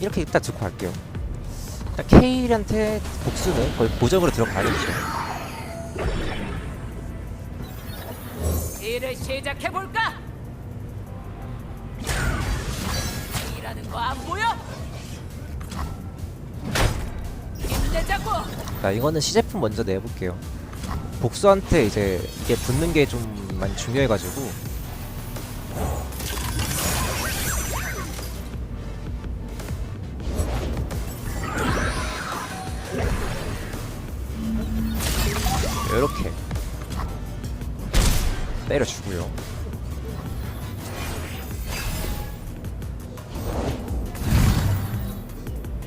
이렇게 일단 듣고 갈게요. 일단 케일한테 복수는 거의 고정으로 들어가야겠죠. 일을 시작해 볼까? 일하는 거 안 보여? 자, 이거는 시제품 먼저 내볼게요. 복수한테 이제 이게 붙는 게 좀 많이 중요해가지고 이렇게 때려주고요.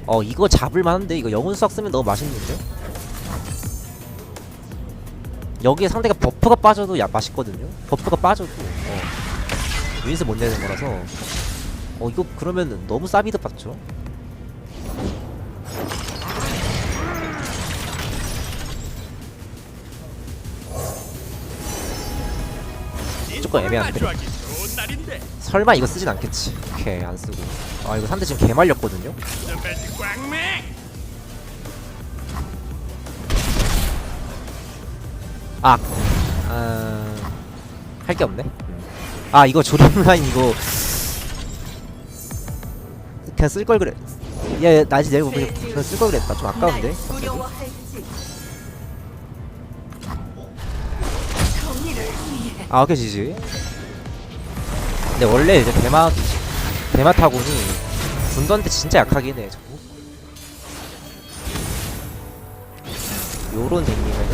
어 이거 잡을만한데 이거 영혼 수학 쓰면 너무 맛있는데? 여기에 상대가 버프가 빠져도 야 맛있거든요. 버프가 빠져도 어, 유인스 못 내는 거라서 어 이거 그러면 너무 싸비드 받죠. 조금 애매한데. 설마 이거 쓰진 않겠지. 오케이 안 쓰고. 아 이거 상대 지금 개 말렸거든요. 아, 아... 할 게 없네. 아 이거 조립 라인 이거 그냥 쓸 걸 그래. 야, 야 나지 내고 그냥 그냥 쓸걸 그랬다. 좀 아까운데. 아 오케이 지지. 근데 원래 이제 대마 대마 타군이 군던데 진짜 약하긴 해. 저거. 요런 댕기면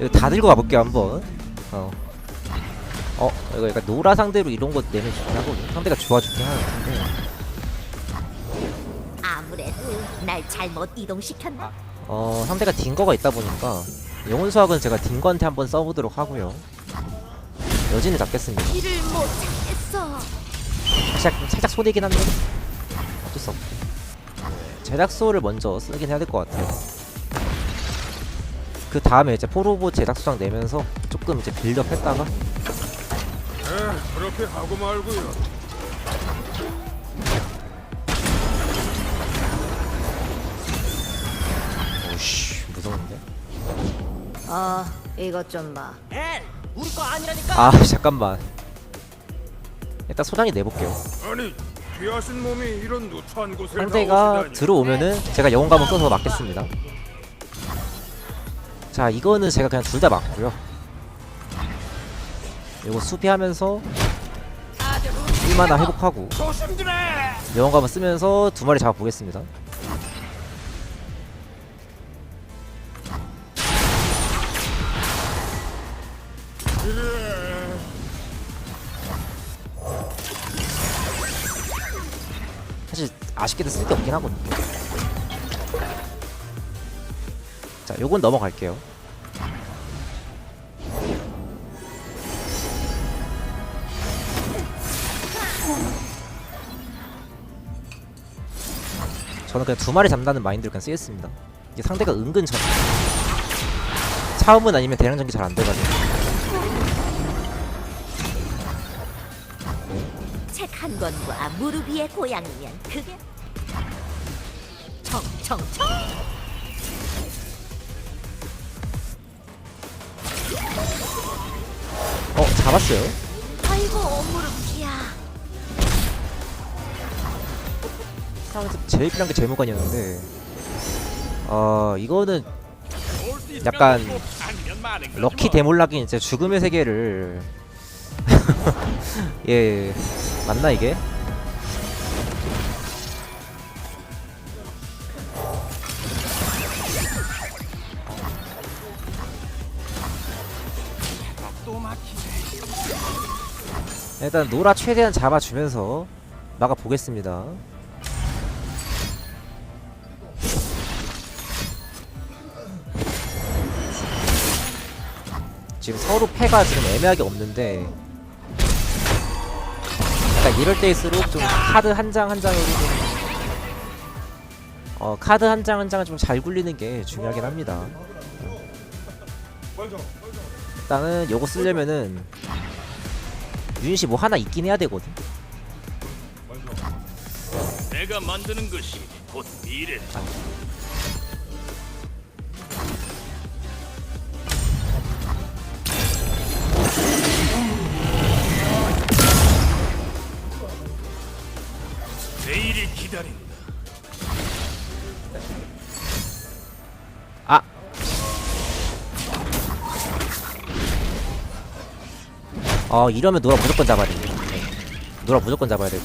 이거 다 들고 가볼게요 한번 어. 어 이거 약간 노라 상대로 이런 거 내면 좋긴 하거든 상대가 좋아주긴 하는데 아무래도 날 잘못 이동시켰나? 어 상대가 딩거가 있다 보니까 영혼 수학은 제가 딩거한테 한번 써보도록 하고요 여진을 잡겠습니다 길을 못 찾겠어. 살짝 살짝 손해긴 한데 어쩔 수 없고 제작소를 먼저 쓰긴 해야 될 것 같아요 그 다음에 이제 포로보 제작소장 내면서 조금 이제 빌드업 했다가 에 그렇게 하고 말고요 오씨 무서운데 어, 이것 좀 봐. 엘, 우리 거 아니라니까. 아 잠깐만 일단 소장이 내볼게요 아니 귀하신 몸이 이런 누추한 곳에 상대가 나오시다니. 들어오면은 제가 영웅감을 써서 맞겠습니다 자 이거는 제가 그냥 둘 다 맞고요. 이거 수비하면서 1만화 회복하고 영웅감을 쓰면서 두 마리 잡아보겠습니다. 사실 아쉽게도 쓸 게 없긴 하거든요 요건 넘어갈게요. 저는 그냥 두 마리 잡는다는 마인드를 그냥 쓰겠습니다. 이게 상대가 은근 잘 차음은 아니면 대량 전기 잘 안 돼가지고. 책 한 권과 무릎 위의 고양이면 그게 청청청. 잡았어요 아이고 무릎이야. 상에서 제일 필요한 게 재무관이었는데 어 이거는 약간 럭키 이제 죽음의 세계를 예 맞나 이게? 일단 노라 최대한 잡아주면서 막아 보겠습니다. 지금 서로 패가 지금 애매하게 없는데 그러니까 이럴 때일수록 좀 카드 한 장 한 장으로 좀 어, 카드 한 장 한 장을 좀 잘 굴리는 게 중요하긴 합니다. 일단은 요거 쓰려면은 유닛이 뭐 하나 있긴 해야 되거든. 내가 만드는 것이 곧 미래. 내일을 기다린다. 어 이러면 노라 무조건 잡아야 돼. 네. 노라 무조건 잡아야 돼.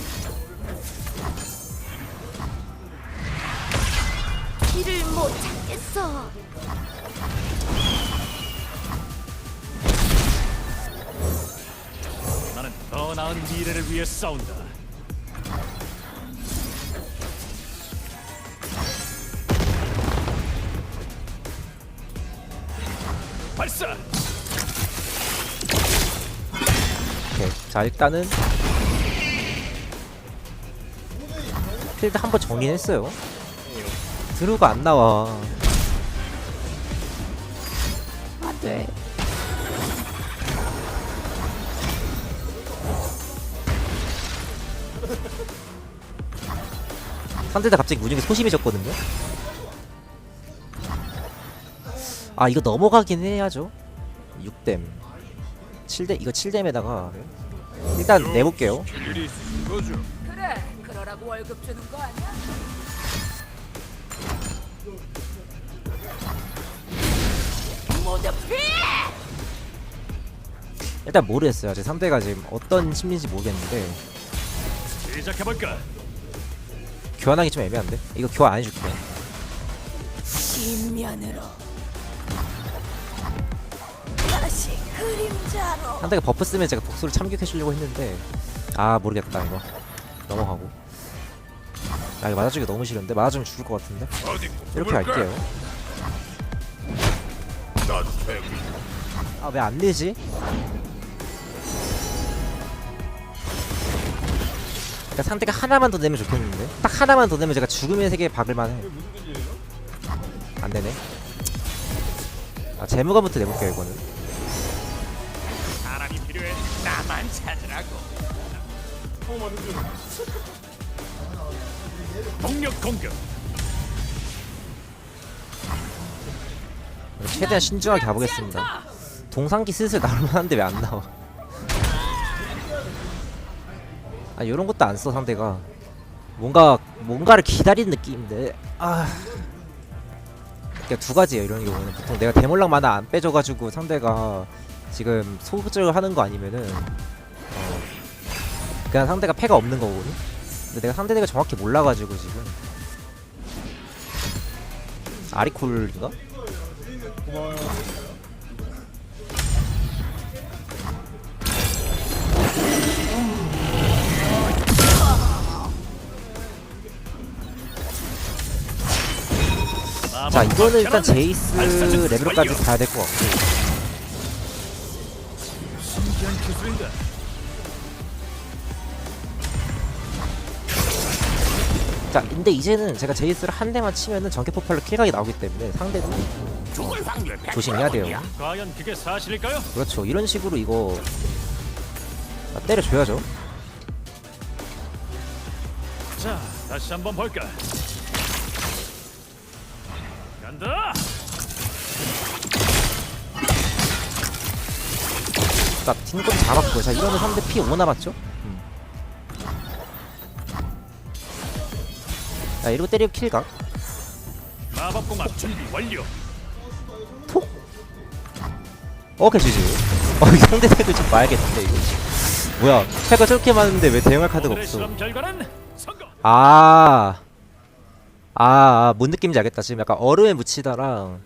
길을 못 찾겠어. 나는 더 나은 미래를 위해 싸운다. 자 일단은 필드 한번 정리했어요. 드루가 안 나와. 안돼. 상대가 갑자기 무중에 소심해졌거든요. 아 이거 넘어가긴 해야죠. 6댐 7댐 이거 7댐에다가 일단 내볼게요. 일이 있으신 거죠? 그래, 그러라고 월급 주는 거 아니야? 모두 피해! 일단 모르겠어요. 아직 상대가 지금 어떤 심리인지 모르겠는데 시작해볼까? 교환하기 좀 애매한데? 이거 교환 안 해줄게. 뒷면으로 상대가 버프 쓰면 제가 독소를 참격해주려고 했는데 아 모르겠다 이거 넘어가고. 아 이거 맞아주기 너무 싫은데 맞아주면 죽을 것 같은데 이렇게 최고. 아왜 안 되지? 그러니까 상대가 하나만 더 내면 좋겠는데 딱 하나만 더 내면 제가 죽음의 세계에 박을만 해. 안 되네. 아 재무관부터 내볼게요 이거는. 필요해. 나만 찾으라고. 공격 공격. 최대한 신중하게 가보겠습니다. 동상기 슬슬 나올만한데 왜 안 나와? 아 이런 것도 안 써 상대가 뭔가 뭔가를 기다리는 느낌인데 아 그러니까 두 가지예요 이런 경우는 보통 내가 대몰락 만화 안 빼줘가지고 상대가 지금 소극적을 하는 거 아니면은 어 그냥 상대가 패가 없는 거거든. 근데 내가 상대가 정확히 몰라가지고 지금 아리콜인가? 자 이거는 일단 제이스 레벨까지 가야 될 것 같고 기술인가? 자 근데 이제는 제가 제이스를 한 대만 치면은 전개 폭발로 킬각이 나오기 때문에 상대도 죽을 확률 조심해야 돼요 과연 그게 사실일까요? 그렇죠 이런 식으로 이거 아, 때려줘야죠 자, 다시 한번 볼까? 간다. 자 딩건 잡았고요 자 이러면 상대 피 5 남았죠 음. 자 이러고 때리고 킬각 마법공학 준비 완료. 톡 오케이 지지 어 이거 상대 태그 좀 봐야겠는데 이거 뭐야 태가 저렇게 많은데 왜 대응할 카드가 오늘의 없어 실험 결과는 성공. 아, 아, 아, 뭔 느낌인지 알겠다. 지금 약간 얼음에 묻히다랑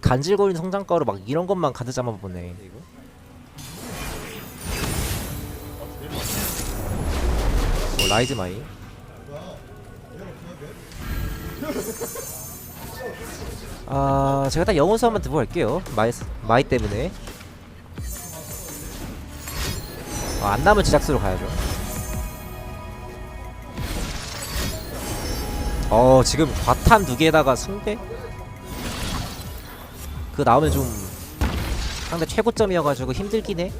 간질거리는 성장가루 막 이런 것만 가드 잡아보네. 라이즈 마이. 아, 제가 딱 영혼수 한번 들어갈게요. 마이, 마이 때문에. 아, 안 남은 지작수로 가야죠. 어, 지금 과탄 두 개에다가 승대 그 나오면 좀 상대 최고점이어가지고 힘들긴 해.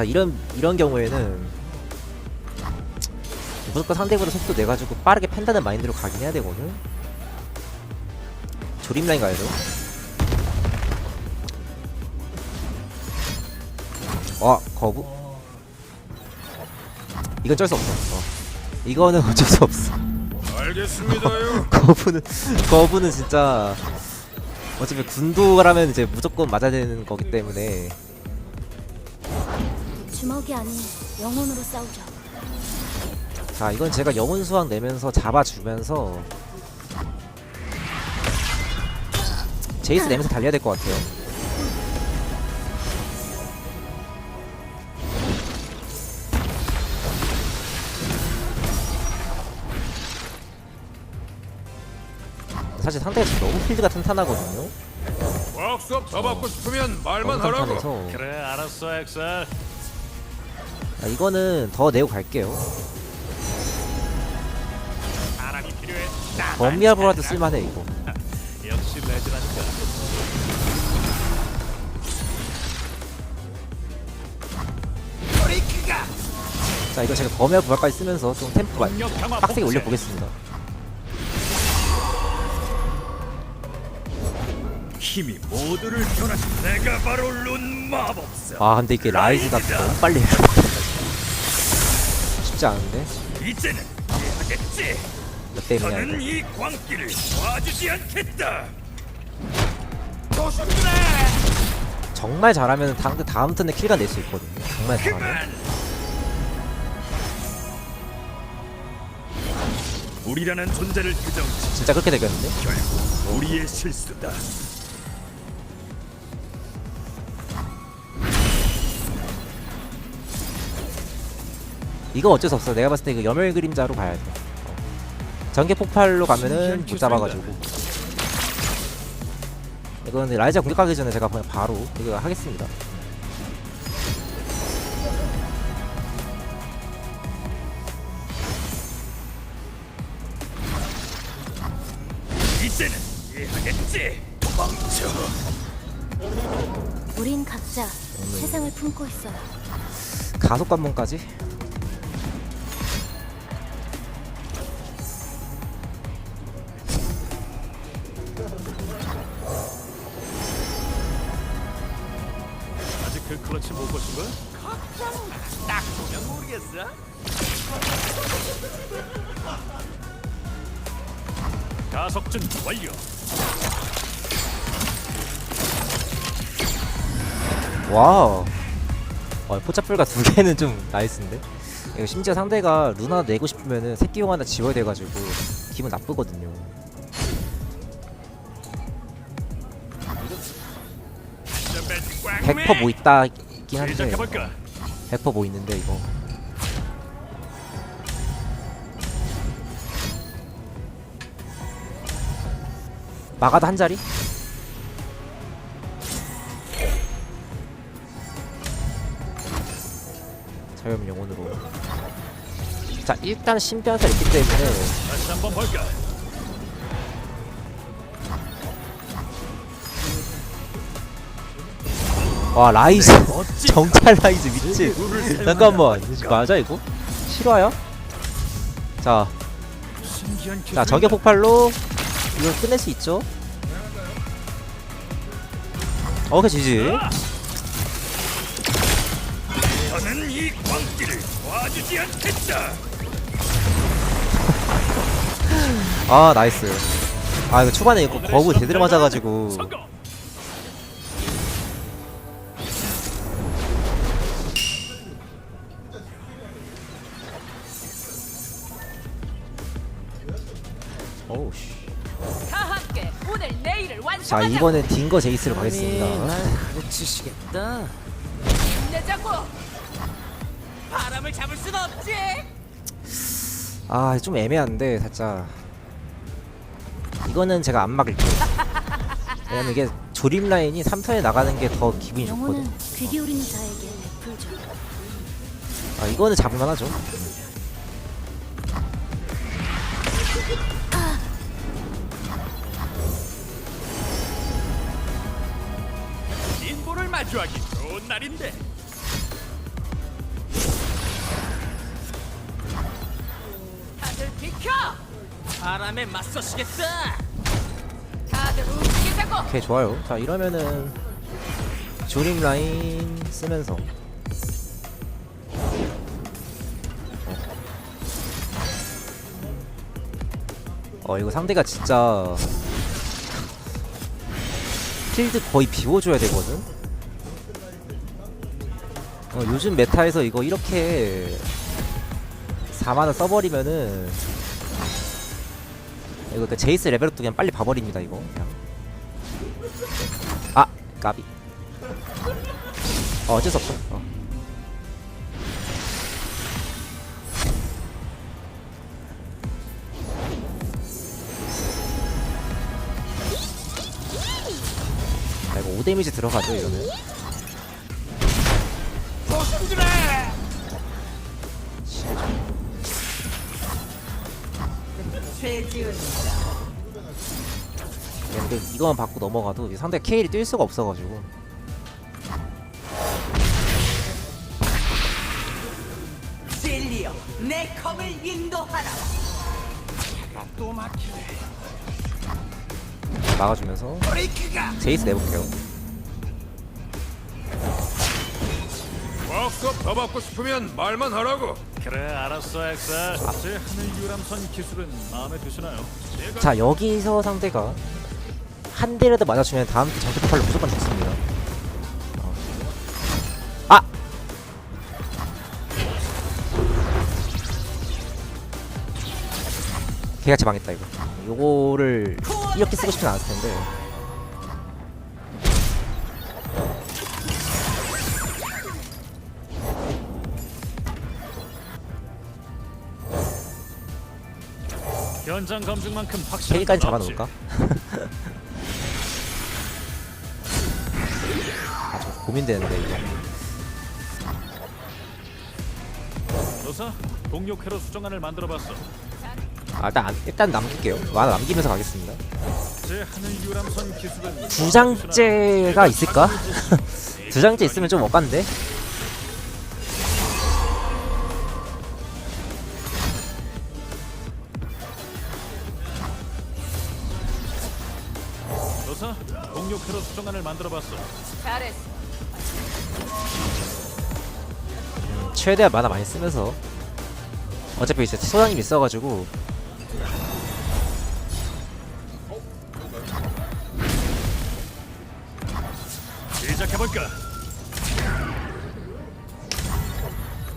자 이런 이런 경우에는 무조건 상대보다 속도 내가지고 빠르게 팬다는 마인드로 가긴 해야 되거든. 조림 라인 가야죠. 와 거부. 이건 쩔 수 없어. 어. 이거는 어쩔 수 없어. 알겠습니다요. 거부는 거부는 진짜 어차피 군도라면 이제 무조건 맞아야 되는 거기 때문에 주먹이 아닌 영혼으로 싸우자. 자 이건 제가 영혼 수학 내면서 잡아주면서 제이스 내면서 달려야 될 것 같아요. 사실 상대가 지금 너무 필드가 탄탄하거든요. 과학 수업 더 받고 싶으면 말만 하라고. 탄탄해서 그래 알았어 엑셀. 아, 이거는 더 내고 갈게요. 범위아보라도 쓸만해 이거. 역시 레드라니까. 자 이거 제가 범위아 부활까지 쓰면서 좀 템포 빡세게. 올려보겠습니다. 힘이 모두를 내가 바로 룬 마법사. 아 근데 이게 라이즈가 너무 빨리 쉽지 않은데 이제는 이해하겠지. 몇 때문에 저는 이 광기를 놔주지 않겠다. 조심해. 정말 잘하면 다음, 다음 턴에 킬가 낼 수 있거든요 정말 잘하면 그만. 우리라는 존재를 규정지 진짜 그렇게 되겠는데 결국 우리의 실수다. 이거 어쩔 수 없어 내가 봤을 때 이거 염혈 그림자로 가야 돼 어. 전개 폭발로 가면은 못 잡아가지고 이거는 라이자 공격하기 전에 제가 그냥 바로 이거 하겠습니다 이제는 이해하겠지. 도망쳐. 우린 각자 세상을 품고 있어요. 가속 관문까지 못 보신 거야? 딱 보면 모르겠어. 가속준 완료. 와우 어, 포차풀가 두 개는 좀 나이스인데 이거 심지어 상대가 루나 내고 싶으면은 새끼용 하나 지워야 돼가지고 기분 나쁘거든요 100%뭐 있다 있긴 한데 시작해볼까? 100%뭐 있는데 이거 막아도 한 자리? 자유의 영혼으로 자 일단 신변사 있기 때문에 다시 한번 볼까? 와 라이즈 정찰 라이즈 미친 잠깐만 맞아 이거? 실화야? 자, 자 저격 폭발로 이걸 끝낼 수 있죠? 어, 그 지지. 저는 이 광기를 놔주지 않겠다. 아, 나이스. 아, 이거 초반에 이거 거부 제대로 맞아가지고. 성공. 자, 완성하자. 이번엔 딩거 제이스로 가겠습니다. 가르치시겠다. 내자고. 바람을 잡을 순 없지. 아, 좀 애매한데, 살짝. 이거는 제가 안 막을게요. 왜냐면 이게 조립 라인이 3턴에 나가는 게 더 기분이 좋거든. 영혼은 귀 기울이는 자에게 베풀죠. 아 이거는 잡을만하죠 마주하기 좋은 날인데 다들 비켜! 바람에 맞서시겠다. 다들 움직이자고! 오케이 좋아요 자 이러면은 조림 라인 쓰면서 어 이거 상대가 진짜 필드 거의 비워줘야 되거든 어, 요즘 메타에서 이거 이렇게 4만원 써버리면은 이거 그 제이스 레벨업도 그냥 빨리 봐버립니다 이거. 그냥. 아 까비. 어, 어쩔 수 없어. 어. 아 이거 5 데미지 들어가죠 이러면 근데 이거만 받고 넘어가도 상대 케일이 뛸 수가 없어가지고. 진리여, 내 검을 인도하라! 막아주면서 제이스 내볼게요. 꽉쏙 더 받고 싶으면 말만 하라고 그래 알았어 엑셀 제 하늘 유람선 기술은 마음에 드시나요? 자 여기서 상대가 한 대라도 맞아주면 다음 주 정체 폭발로 무조건 죽습니다 어. 아! 개같이 망했다 이거 요거를 이렇게 쓰고 싶진 않았을 텐데 현장 검증만큼 확실한 건 없지. 잡아놓을까? 아좀 고민되는데 이거 노사 동료 회로 수정안을 만들어봤어 아 일단 안- 일단 남길게요 하나 남기면서 가겠습니다 제 하늘 유람선 기술은 두 장째가 있을까? 두 장째 있으면 좀 억간데? 만들어봤어 잘했어. 최대한 만화 많이 쓰면서 어차피 이제 소장님 있어가지고 시작해볼까?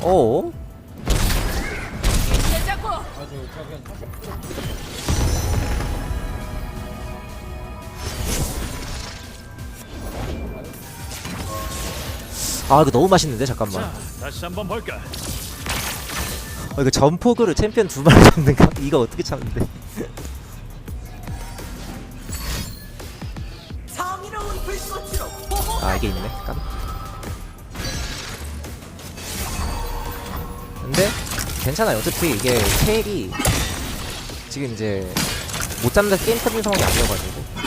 어? 내자고! 아 이거 너무 맛있는데? 잠깐만. 자 다시 한번 볼까? 어, 이거 전포그를 챔피언 두 마리 잡는 거 이거 어떻게 참는데? 정의로운 불꽃으로 보호! 아 이게 있네. 깜. 근데 괜찮아요. 어차피 이게 케일이 지금 이제 못 잡는 게임 터진 상황이 아니어가지고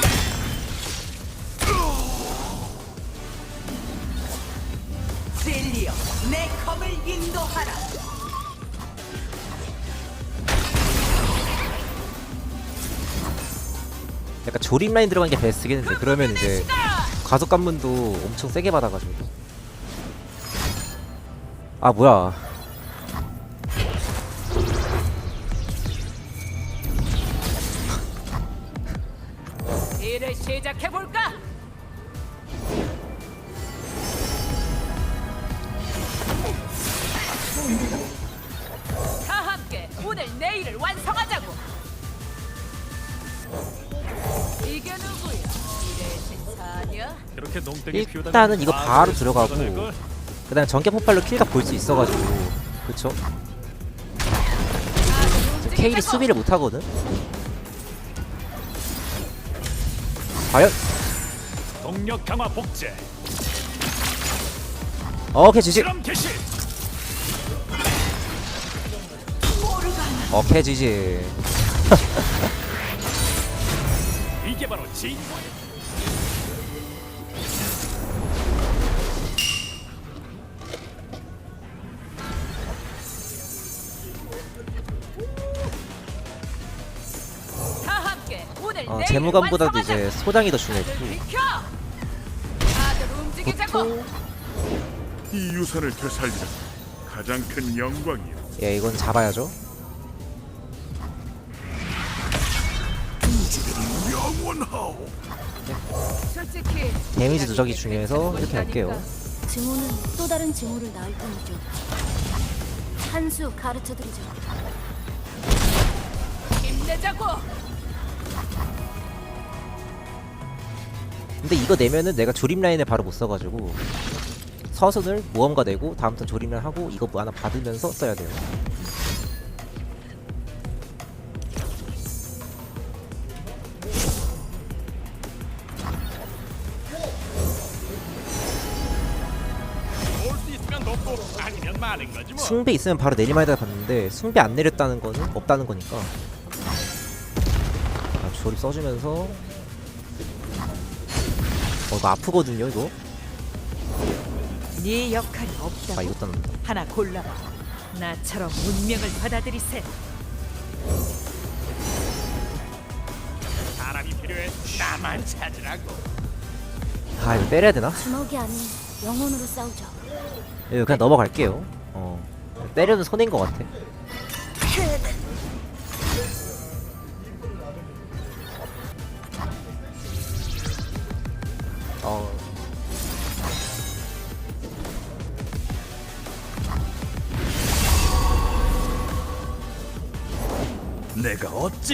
약간 조립 라인 들어간 게 베스트겠는데 그러면 이제 가속 관문도 엄청 세게 받아가지고 아 뭐야 일을 시작해 볼까? 일단은 이거 아, 바로 들어가고 그 다음에 전개 폭발로 킬각 볼 수 있어가지고 그쵸? 케일이 아, 수비를 못하거든? 과연? 동력 강화 복제 오케이 지지 오케이 지지 이게 바로 진권 완성하자고. 이제 소장이 더 중요했고 움직이자고! 이 유산을 되살리는 가장 큰 영광이요. 예 이건 잡아야죠 영원하오. 솔직히 데미지 누적이 중요해서 이렇게 할게요 증오는 또 다른 증오를 낳을 뿐이죠. 한 수 가르쳐드리죠. 힘내자고! 근데 이거 내면은 내가 조립 라인을 바로 못 써가지고 서순을 모험가 내고 다음 턴 조립 라인 하고 이거 뭐 하나 받으면서 써야 돼요 거지 뭐. 있으면 바로 내리마에다 봤는데 숭배 안 내렸다는 거는 없다는 거니까 아, 조립 써주면서 어 이거 아프거든요 이거 네 역할이 없다고 아 하나 골라봐 나처럼 운명을 받아들이세 사람이 필요해. 나만 찾으라고. 아 이거 때려야 되나? 주먹이 아닌 영혼으로 싸우죠. 이거 그냥 넘어갈게요 어 때려도 손해인 것 같아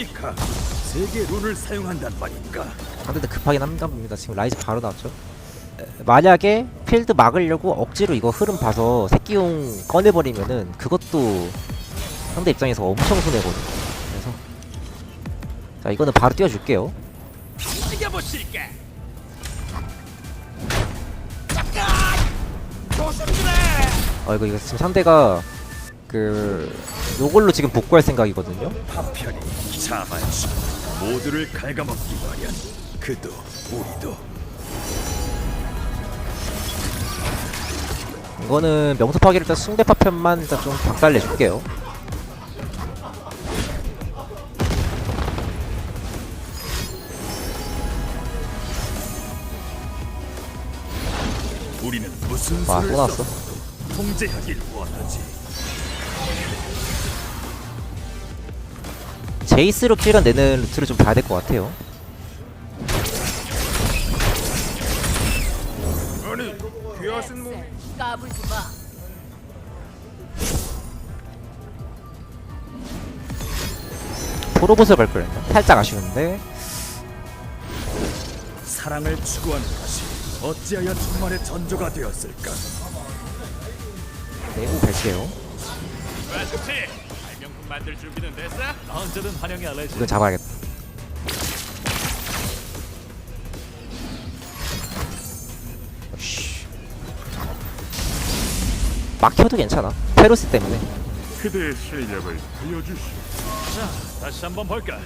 어찌가 세계 룬을 사용한단 말인가? 상대도 급하긴 합니다 봅니다. 지금 라이즈 바로 나왔죠? 에, 만약에 필드 막으려고 억지로 이거 흐름 봐서 새끼용 꺼내버리면은 그것도 상대 입장에서 엄청 손해거든요. 그래서 자 이거는 바로 띄워줄게요. 이겨보실까? 어 이거 이거 지금 상대가 그 요걸로 지금 복구할 생각이거든요 한편이 자만심 모두를 갉아먹기 마련. 그도 우리도 이거는 명소파기를 일단 숭대 파 편만 일단 좀 박살 내줄게요 우리는 무슨 와, 수를 나왔어. 써도 통제하길 원하지. 제이스로 킬간 내는 루트를 좀 봐야 될 것 같아요 아니 귀하신 뭐 까불지 마갈 거랬나? 살짝 아쉬운데 사랑을 추구하는 것이 어찌하여 천만의 전조가 되었을까? 내고 갈게요 좋지. 발명품 만들 준비는 됐어? 언제든 환영해 알레지. 이건 잡아야겠다 쉬. 막혀도 괜찮아 페로스 때문에 그대의 실력을 보여주시오. 자, 다시 한번 볼까?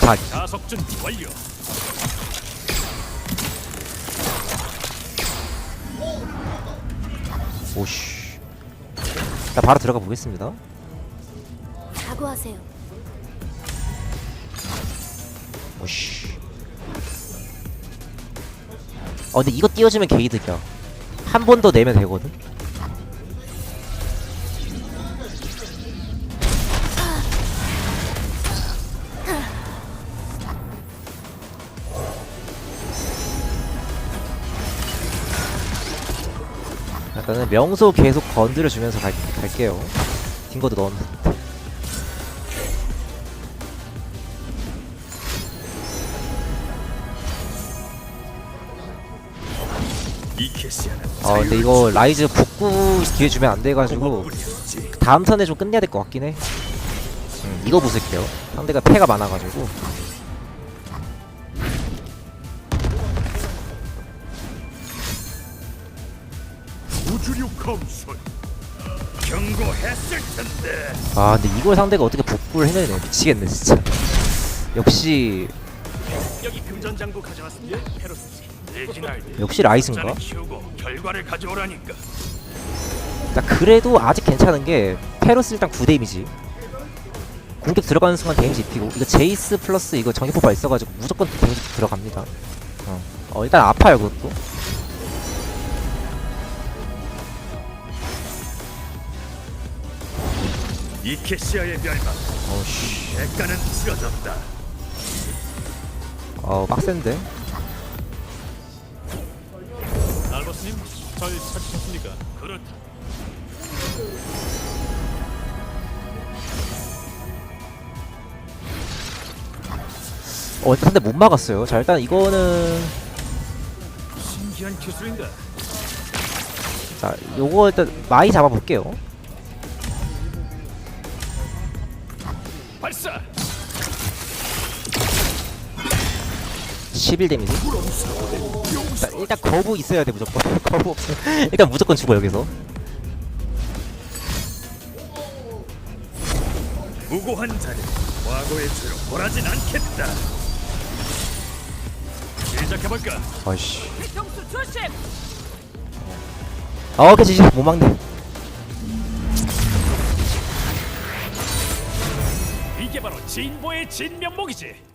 자 자석 준비 완료. 오씨 자 바로 들어가 보겠습니다 각오하세요. 오씨. 어 근데 이거 띄워주면 게이득이야. 한 번 더 내면 되거든? 일단은 명소 계속 건드려 주면서 갈, 갈게요. 딩거도 넣었는데 어 근데 이거 라이즈 복구 기회 주면 안 돼가지고. 다음 턴에 좀 끝내야 될 것 같긴 해. 음, 이거 부술게요. 상대가 패가 많아가지고. 우주류 검술 경고했을 텐데. 아 근데 이걸 상대가 어떻게 복구를 해내네 미치겠네 진짜 역시 여기 금전장부 가져왔습니다. 레지날드. 역시 가져오라니까. 나 그래도 아직 괜찮은 게 페로스 일단 9 데미지. 공격 들어가는 순간 데미지 입히고 이거 제이스 플러스 이거 전기포발 있어가지고 무조건 데미지 들어갑니다. 어, 어 일단 아파요 그것도. 이케시아의 멸망. 어우씨. 대가는 치러졌다. 어 빡센데 잘 찾으셨습니까? 그렇다. 어 근데 못 막았어요 자 일단 이거는 신기한 기술인데. 자 요거 일단 많이 잡아볼게요 발사. 11 데미지 자, 일단 거부 있어야 돼 무조건 거부 없어 일단 무조건 죽어 여기서 무고한 자를 과거의 죄로 벌하진 않겠다. 시작해볼까? 아이씨. 아 지지 못 막네 이게 바로 진보의 진면목이지.